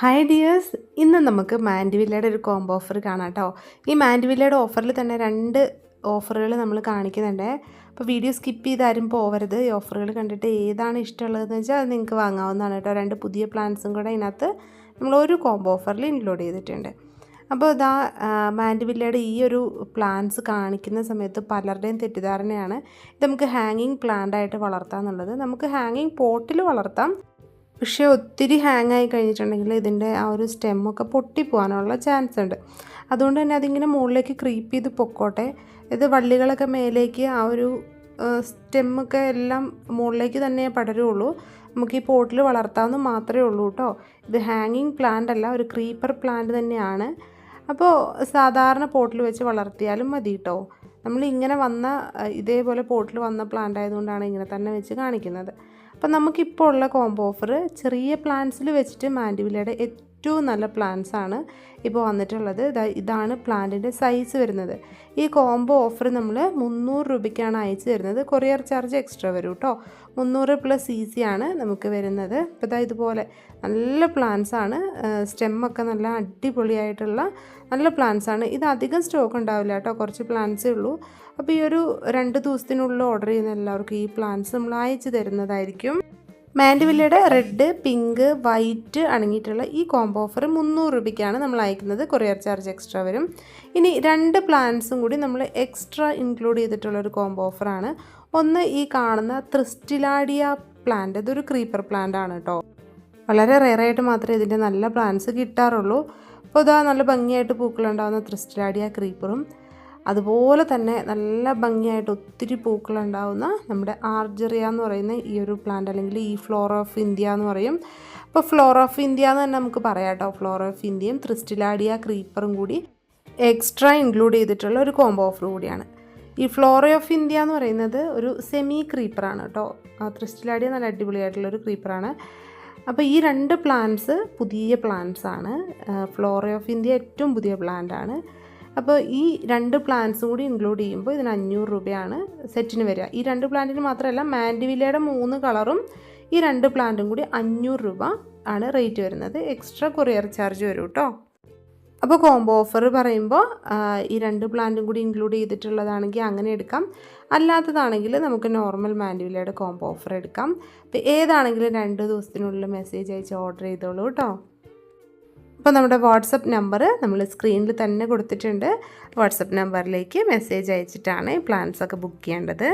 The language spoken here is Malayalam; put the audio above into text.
ഹായ് ഡിയേഴ്സ് ഇന്ന് നമുക്ക് മാൻഡിവില്ലയുടെ ഒരു കോംബോ ഓഫർ കാണാം കേട്ടോ ഈ മാൻഡിവില്ലയുടെ ഓഫറിൽ തന്നെ രണ്ട് ഓഫറുകൾ നമ്മൾ കാണിക്കുന്നുണ്ട്. അപ്പോൾ വീഡിയോ സ്കിപ്പ് ചെയ്ത് പോവരുത്. ഈ ഓഫറുകൾ കണ്ടിട്ട് ഏതാണ് ഇഷ്ടമുള്ളതെന്ന് വെച്ചാൽ അത് നിങ്ങൾക്ക് വാങ്ങാവുന്നതാണ് കേട്ടോ രണ്ട് പുതിയ പ്ലാൻസും കൂടെ ഇതിനകത്ത് നമ്മൾ ഒരു കോംബോ ഓഫറിൽ ഇൻക്ലൂഡ് ചെയ്തിട്ടുണ്ട്. അപ്പോൾ ഇതാ മാൻഡിവില്ലയുടെ ഈ ഒരു പ്ലാന്റ്സ് കാണിക്കുന്ന സമയത്ത് പലരുടെയും തെറ്റിദ്ധാരണയാണ്. ഇത് നമുക്ക് ഹാങ്ങിങ് പ്ലാന്റ് ആയിട്ട് വളർത്താമെന്നുള്ളത് നമുക്ക് ഹാങ്ങിങ് പോട്ടിൽ വളർത്താം. പക്ഷേ ഒത്തിരി ഹാങ് ആയി കഴിഞ്ഞിട്ടുണ്ടെങ്കിൽ ഇതിന്റെ ആ ഒരു സ്റ്റെമ്മൊക്കെ പൊട്ടിപ്പോകാനുള്ള ചാൻസ് ഉണ്ട്. അതുകൊണ്ട് തന്നെ അതിങ്ങനെ മുകളിലേക്ക് ക്രീപ്പ് ചെയ്ത് പൊക്കോട്ടെ. ഇത് വള്ളികളൊക്കെ മേലേക്ക് ആ ഒരു സ്റ്റെമ്മൊക്കെ എല്ലാം മുകളിലേക്ക് തന്നെ പടരുള്ളൂ. നമുക്ക് ഈ പോട്ടിൽ വളർത്താമെന്ന് മാത്രമേ ഉള്ളൂ കേട്ടോ. ഇത് ഹാങ്ങിങ് പ്ലാന്റ് അല്ല ഒരു ക്രീപ്പർ പ്ലാന്റ് തന്നെയാണ്. അപ്പോൾ സാധാരണ പോട്ടിൽ വെച്ച് വളർത്തിയാലും മതി കേട്ടോ. നമ്മൾ ഇങ്ങനെ വന്ന ഇതേപോലെ പോട്ടിൽ വന്ന പ്ലാന്റ് ആയതുകൊണ്ടാണ് ഇങ്ങനെ തന്നെ വെച്ച് കാണിക്കുന്നത്. അപ്പം നമുക്കിപ്പോൾ ഉള്ള കോംബോ ഓഫർ ചെറിയ പ്ലാന്റ്സിൽ വെച്ചിട്ട് മാൻഡിവിലയുടെ ഏറ്റവും നല്ല പ്ലാന്റ്സ് ആണ് ഇപ്പോൾ വന്നിട്ടുള്ളത്. ഇതാണ് പ്ലാന്റിന്റെ സൈസ് വരുന്നത്. ഈ കോംബോ ഓഫർ നമ്മൾ മുന്നൂറ് രൂപയ്ക്കാണ് അയച്ചു തരുന്നത്. കൊറിയർ ചാർജ് എക്സ്ട്രാ വരും കേട്ടോ മുന്നൂറ് പ്ലസ് ഈസി ആണ് നമുക്ക് വരുന്നത്. ഇപ്പോൾ ഇതാ ഇതുപോലെ നല്ല പ്ലാന്റ്സ് ആണ്. സ്റ്റെമ്മൊക്കെ നല്ല അടിപൊളിയായിട്ടുള്ള നല്ല പ്ലാന്റ്സ് ആണ്. ഇത് അധികം സ്റ്റോക്ക് ഉണ്ടാവില്ല കേട്ടോ കുറച്ച് പ്ലാന്റ്സേ ഉള്ളൂ. അപ്പോൾ ഈ ഒരു രണ്ട് ദിവസത്തിനുള്ളിൽ ഓർഡർ ചെയ്യുന്ന എല്ലാവർക്കും ഈ പ്ലാന്റ്സ് നമ്മൾ അയച്ചു തരുന്നതായിരിക്കും. മാൻഡിവില്ലയുടെ റെഡ് പിങ്ക് വൈറ്റ് അടങ്ങിയിട്ടുള്ള ഈ കോംബോ ഓഫർ മുന്നൂറ് രൂപയ്ക്കാണ് നമ്മൾ അയക്കുന്നത്. കൊറിയർ ചാർജ് എക്സ്ട്രാ വരും. ഇനി രണ്ട് പ്ലാൻസും കൂടി നമ്മൾ എക്സ്ട്രാ ഇൻക്ലൂഡ് ചെയ്തിട്ടുള്ള ഒരു കോംബോ ഓഫറാണ് ഒന്ന് ഈ കാണുന്ന ത്രിസ്റ്റിലാഡിയ പ്ലാന്റ് ഇതൊരു ക്രീപ്പർ പ്ലാന്റ് ആണ് കേട്ടോ വളരെ റെയറായിട്ട് മാത്രമേ ഇതിന്റെ നല്ല പ്ലാന്റ്സ് കിട്ടാറുള്ളൂ. അപ്പോൾ ഇതാ നല്ല ഭംഗിയായിട്ട് പൂക്കളുണ്ടാകുന്ന ത്രിസ്റ്റിലാഡിയ ക്രീപ്പറും അതുപോലെ തന്നെ നല്ല ഭംഗിയായിട്ട് ഒത്തിരി പൂക്കളുണ്ടാവുന്ന നമ്മുടെ ആർജറിയ എന്ന് പറയുന്ന ഈ ഒരു പ്ലാന്റ് അല്ലെങ്കിൽ ഈ ഫ്ലോർ ഓഫ് ഇന്ത്യ എന്ന് പറയും. അപ്പോൾ ഫ്ലോർ ഓഫ് ഇന്ത്യ എന്ന് തന്നെ നമുക്ക് പറയാം കേട്ടോ. ഫ്ലോർ ഓഫ് ഇന്ത്യയും ത്രിസ്റ്റിലാഡിയ ക്രീപ്പറും കൂടി എക്സ്ട്രാ ഇൻക്ലൂഡ് ചെയ്തിട്ടുള്ള ഒരു കോംബോ ഓഫർ കൂടിയാണ്. ഈ ഫ്ലോർ ഓഫ് ഇന്ത്യ എന്ന് പറയുന്നത് ഒരു സെമി ക്രീപ്പറാണ് കേട്ടോ. ത്രിസ്റ്റിലാഡിയ നല്ല അടിപൊളിയായിട്ടുള്ളൊരു ക്രീപ്പറാണ് അപ്പോൾ ഈ രണ്ട് പ്ലാന്റ്സ് പുതിയ പ്ലാന്റ്സ് ആണ്. ഫ്ലോറ ഓഫ് ഇന്ത്യ ഏറ്റവും പുതിയ പ്ലാന്റ് ആണ്. അപ്പോൾ ഈ രണ്ട് പ്ലാന്റ്സും കൂടി ഇൻക്ലൂഡ് ചെയ്യുമ്പോൾ ഇതിന് അഞ്ഞൂറ് രൂപയാണ് സെറ്റിന് വരിക. ഈ രണ്ട് പ്ലാന്റിന് മാത്രമല്ല മാൻഡിവില്ലയുടെ മൂന്ന് കളറും ഈ രണ്ട് പ്ലാന്റും കൂടി അഞ്ഞൂറ് രൂപ ആണ് റേറ്റ് വരുന്നത്. എക്സ്ട്രാ കൊറിയർ ചാർജ് വരും കേട്ടോ. അപ്പോൾ കോംബോ ഓഫർ പറയുമ്പോൾ ഈ രണ്ട് പ്ലാന്റും കൂടി ഇൻക്ലൂഡ് ചെയ്തിട്ടുള്ളതാണെങ്കിൽ അങ്ങനെ എടുക്കാം. അല്ലാത്തതാണെങ്കിൽ നമുക്ക് നോർമൽ മാൻഡിവില്ലയുടെ കോംബോ ഓഫർ എടുക്കാം. അപ്പോൾ ഏതാണെങ്കിലും രണ്ട് ദിവസത്തിനുള്ളിൽ മെസ്സേജ് അയച്ച് ഓർഡർ ചെയ്തോളൂ കേട്ടോ. അപ്പോൾ നമ്മുടെ വാട്സപ്പ് നമ്പർ നമ്മൾ സ്ക്രീനിൽ തന്നെ കൊടുത്തിട്ടുണ്ട്. വാട്സപ്പ് നമ്പറിലേക്ക് മെസ്സേജ് അയച്ചിട്ടാണ് ഈ പ്ലാൻസ് ഒക്കെ ബുക്ക് ചെയ്യേണ്ടത്.